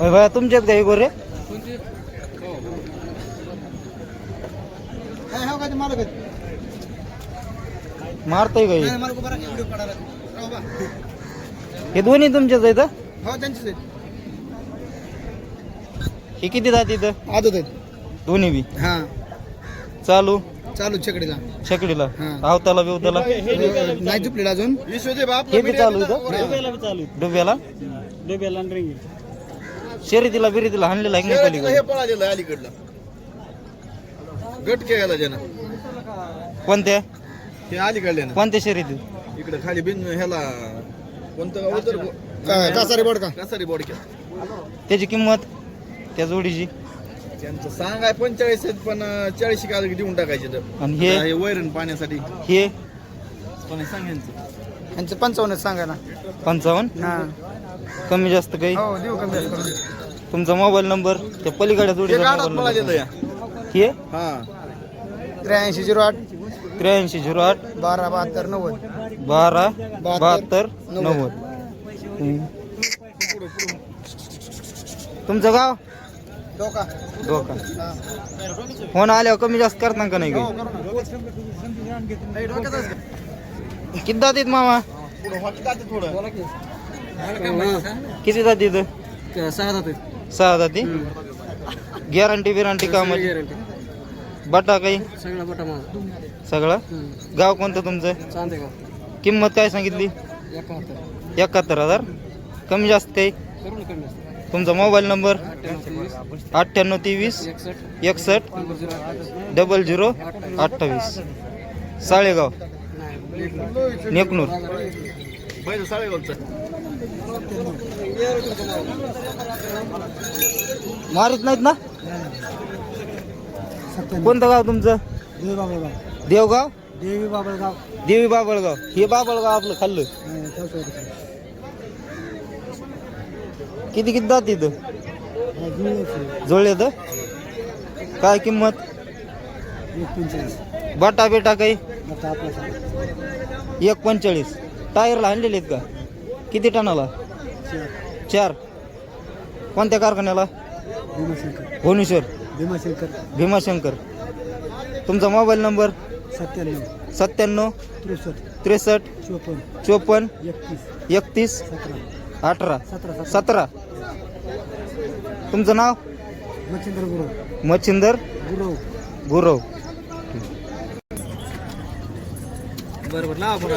भया तुमच्यात काही गोरे मारतोय काही हे? दोन्ही तुमच्याच आहेत हं? हो आहेत. हे किती जात इथं? आदत आहेत. दोन्ही बी? हा. चालू. चालू छकडीला छकडीला हा. आवताला बिवताला नाही झुपलेला अजून. हे बी चालू इथं डुब्याला शर्यतीला बिरीतीला हाणलेला आहे की नाही पलीकडे? पळालेलं आहे अलीकडलं. गट केला ज्यानं कोणत्या? हे अलीकडल्यानं कोणत्या शर्यतीत इकडे खाली बिन ह्याला कोणतं गाव? तर कासारे बोडका कासारी बोडक्या त्याची किंमत? त्या जोडीची? त्यांचं सांगाय पंचेचाळीस आहेत पण चाळीस का देऊन टाकायचे तर आणि हे? हे वैरण पाण्यासाठी. हे? पण सांग यांचं? यांचं पंचावन्न सांगा ना. पंचावन्न? हा. कमी जास्त काही? हो देऊ कमी जास्त करून. तुमचा मोबाईल नंबर त्या पलीकडे जोडीचा गाडात मोबाईल पळालेलं नंबर या हे? हा. त्र्याऐंशी झिरो आठ. त्र्याऐंशी झिरो आठ. बारा बहात्तर नव्वद. बारा बहात्तर नव्वद. हम्म. तुमचं गाव? फोन आल्यावर कमी जास्त करता का नाही हो, किती जातीत मामा? हॉट जाते थोडं? किती जातीत सहा जाते सहा जाती गॅरंटी बिरंटी कामाची. बटा काही? सगळा बटा सगळं? गाव कोणतं तुमचं? चांदेगाव. किंमत काय सांगितली? एकाहत्तर. हजार. कमी जास्त काही? कमी तुमचा मोबाईल नंबर? अठ्ठ्याण्णव तेवीस एकसष्ट डबल झिरो अठ्ठावीस. साळेगाव. नेकनूर. मारित नाहीत ना? कोणतं गाव तुमचं? देवगाव? देवी बाबळगाव देवी बाबळगाव हे बाबळगाव आपलं खाल्लं किती किती जात इथं जुळले तर काय किंमत? बटा बेटा काही? एक पंचेचाळीस. टायरला आणलेले आहेत का? किती टनाला? चार. कोणत्या कारखान्याला? भुवनेश्वर. भीमाशंकर. भीमाशंकर तुमचा मोबाईल नंबर? सत्त्याण्णव. सत्त्याण्णव. त्रेसष्ट. त्रेसष्ट चोपन्न. चोपन्न एकतीस. एकतीस. सतरा अठरा. सतरा तुमचं नाव? मच्छिंद्र गुरव. मच्छिंदर गुरव. गुरव. बरोबर ना आपण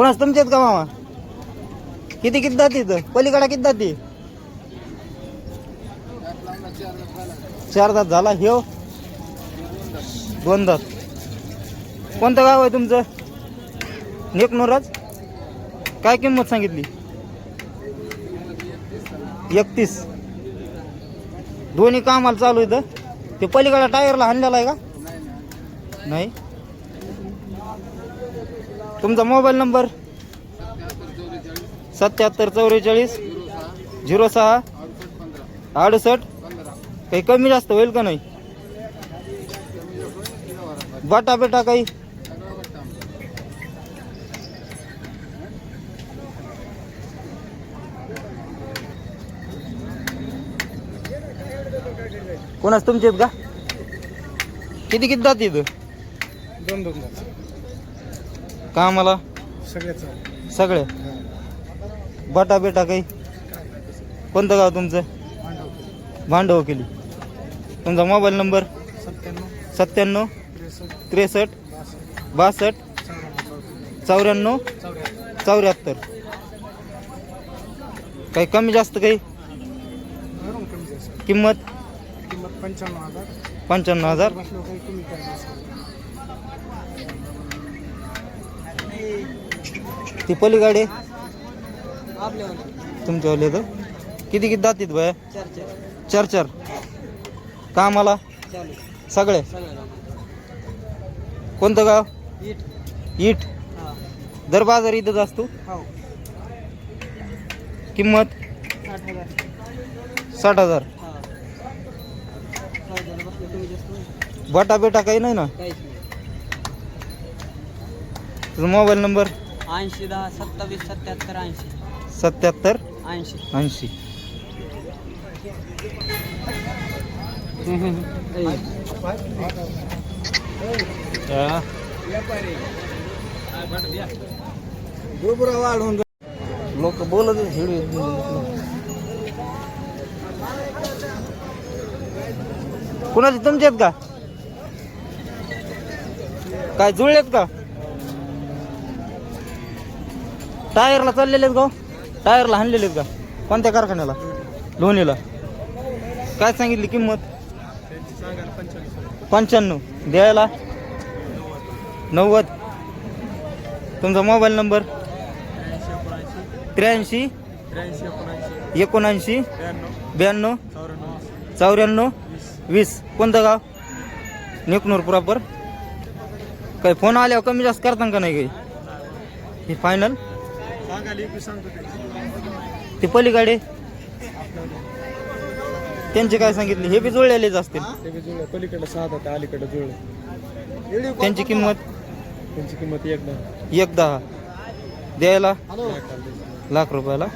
कोणाच तुमच्यात का मामा? किती किती जाती इथं? पलीकडा किती जाती? चार दात झाला हे दोन दात कोणतं गाव आहे तुमचं? नेकनोराज काय किंमत सांगितली? एकतीस. दोन्ही कामाला चालू इथं. ते पलीकडा टायरला हाणलेला आहे का? नाही. तुमचा मोबाईल नंबर? सत्याहत्तर चौवेचाळीस झिरो सहा अडुसष्ट. काही कमी जास्त होईल का नाही? बाटा बेटा काही? कोणाच तुमचे आहेत का? किती किती जात इथं? दोन दोन कामाला सगळ्याच सगळे? बटा बेटा काही? कोणतं गाव तुमचं? भांडव केली. तुमचा मोबाईल नंबर? सत्त्याण्णव. त्रेसष्ट. बासष्ट. चौऱ्याण्णव. चौऱ्याहत्तर. काही कमी जास्त काही? किंमत? पंच्याण्णव हजार. पंच्याण्णव हजार. ती पलीकडे? आपल्या तुमच्यावाले तर? किती किती दातीत बाया? चार चार. कामाला? सगळे? कोणतं गाव? इट इट हा. दर बाजार इथंच असतो? हो. किंमत? साठ हजार. बटा बेटा काही नाही ना? तुझा मोबाईल नंबर? ऐंशी दहा सत्तावीस सत्याहत्तर ऐंशी. सत्याहत्तर ऐंशी. ऐंशी. वाढून लोक बोलत कुणाचे तुमचे आहेत का? काय जुळलेत का? टायरला चाललेले आहेत का टायरला हाणलेले आहेत का कोणत्या कारखान्याला? लोणीला काय सांगितली किंमत? पंच्याण्णव. द्यायला? नव्वद. तुमचा मोबाईल नंबर? त्र्याऐंशी. एकोणऐंशी. ब्याण्णव. चौऱ्याण्णव. वीस. कोणतं गाव? निकनूर प्रॉपर. काही फोन आल्यावर कमी जास्त करता का नाही काही? ही फायनल ते पलीकडे? त्यांचे काय सांगितले? हे बी जुळलेलेच असतील. पलीकडे सहा होते अलीकडे जुळले. त्यांची किंमत? त्यांची किंमत एकदा एक दहा. द्यायला? लाख रुपयाला?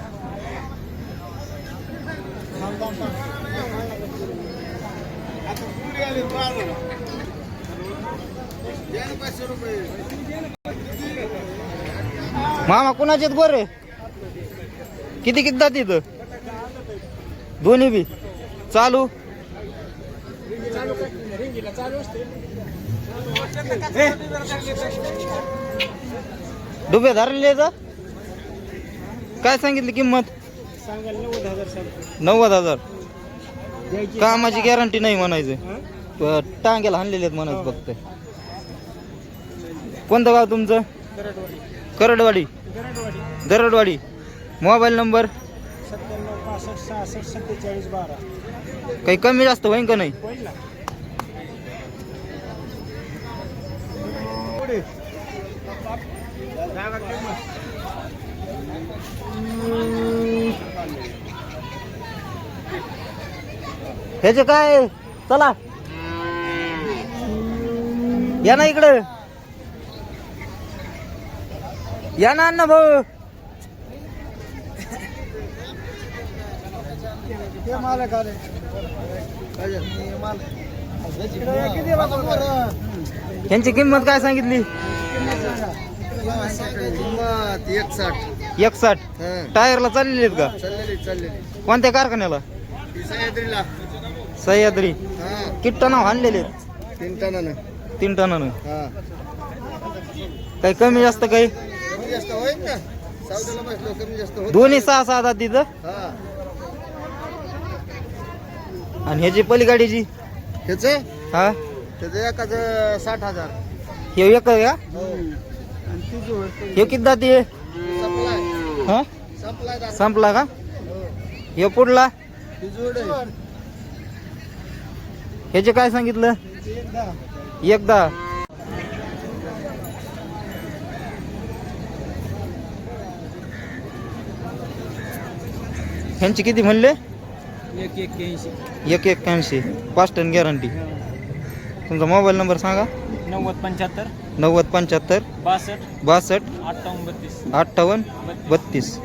मामा कुणाचे गोरे किती किती जात इथं? दोन्ही बी. चालू. डुबे धरले काय सांगितली किंमत? नव्वद हजार कामाची गॅरंटी नाही म्हणायचं. टांग्याला हाणलेले आहेत म्हणायचं फक्त. कोणतं गाव तुमचं? करडवाडी. गरडवाडी दरडवाडी. Mobile number? सत्त्याण्णव पासष्ट सहासष्ट सत्तेचाळीस बारा. काही कमी जास्त होईन का नाही? होईल ना. ह्याचे काय? चला. या ना इकडं. या ना भाऊ. ह्यांची किंमत काय सांगितली किंमत एक साठ एक साठ टायरला चाललेली आहेत का? चाललेली चाललेली कोणत्या कारखान्याला? सह्याद्रीला सह्याद्री. हा किट्टा नाव आणलेले आहेत? तीन टनानं. तीन टनानं. हा. काही कमी जास्त काही? जास्त होईल ना? सावधाला बसलो कमी जास्त होत दोन्ही सहा सहा जात तिथं? हा. आणि ह्याची पलीगाडीची ह्याच? हा? त्याचं एकाच साठ हजार. हे एक आहे का? हो. हे किती जाती आहे? सप्लाय. हा? सप्लाय दादा. संपला का? हो. हे पुढला? जोड आहे. ह्याचे काय सांगितलं? एकदा ह्यांची किती म्हणले? एक एक्क्याऐंशी. एक एक्क्याऐंशी. पाच टन गॅरंटी तुमचा मोबाईल नंबर सांगा. नव्वद पंच्याहत्तर. नव्वद पंच्याहत्तर. बासष्ट. बासष्ट. अठ्ठावन्न बत्तीस. अठ्ठावन्न बत्तीस.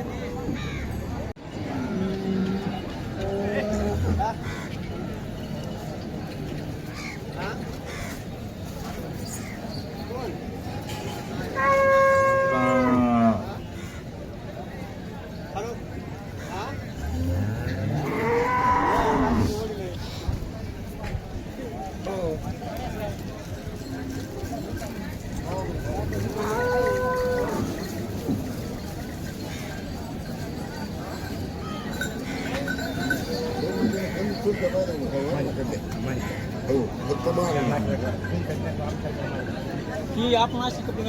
ही आपण कपडे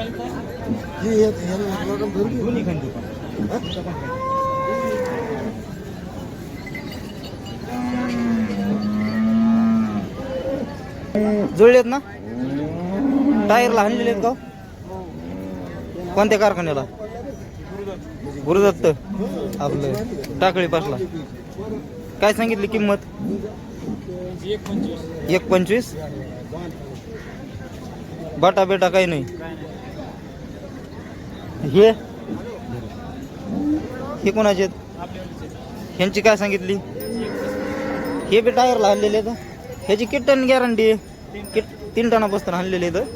जुळलेत ना? टायरला हाणलेले आहेत का हो? कोणत्या कारखान्याला? गुरुदत्त. आपलं टाकळी पासला. काय सांगितली किंमत? एक पंचवीस. बाटा बेटा काही नाही. हे? हे कोणाचे आहेत? ह्यांची काय सांगितली? हे बी टायरला हल्लेले आहेत. ह्याची किती टन गॅरंटी आहे. किट तीन टनापासून हल्लेले आहेत.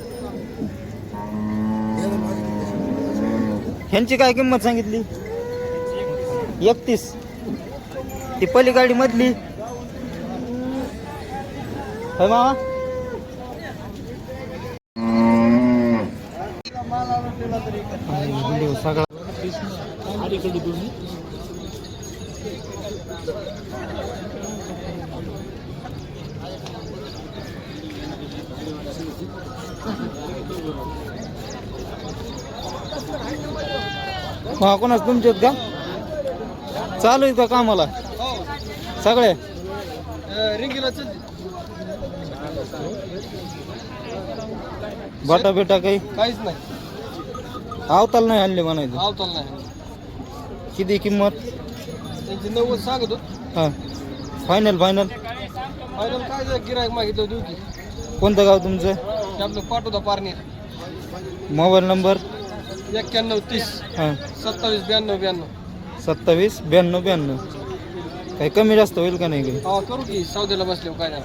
ह्यांची काय किंमत सांगितली? एकतीस. ती पलीगाडी मधली. होय मामा. सगळा कोणाच तुमच्यात का? चालू आहे का कामाला? सगळे? बाटा बेटा काही? काहीच नाही. आवताल नाही हल्ले म्हणायचं. आवताल नाही किती किंमत? त्यांची नव्वद सांगतो. हा. फायनल फायनल फायनल काय गिरायक मागितलं देऊ की. कोणतं गाव तुमचं? आपलं पाठवता पारनेर. Mobile number? एक्क्याण्णव तीस. हां. सत्तावीस ब्याण्णव ब्याण्णव. सत्तावीस ब्याण्णव ब्याण्णव. काही कमी जास्त होईल का नाही काही? करू की सौद्याला बसले काय नाही.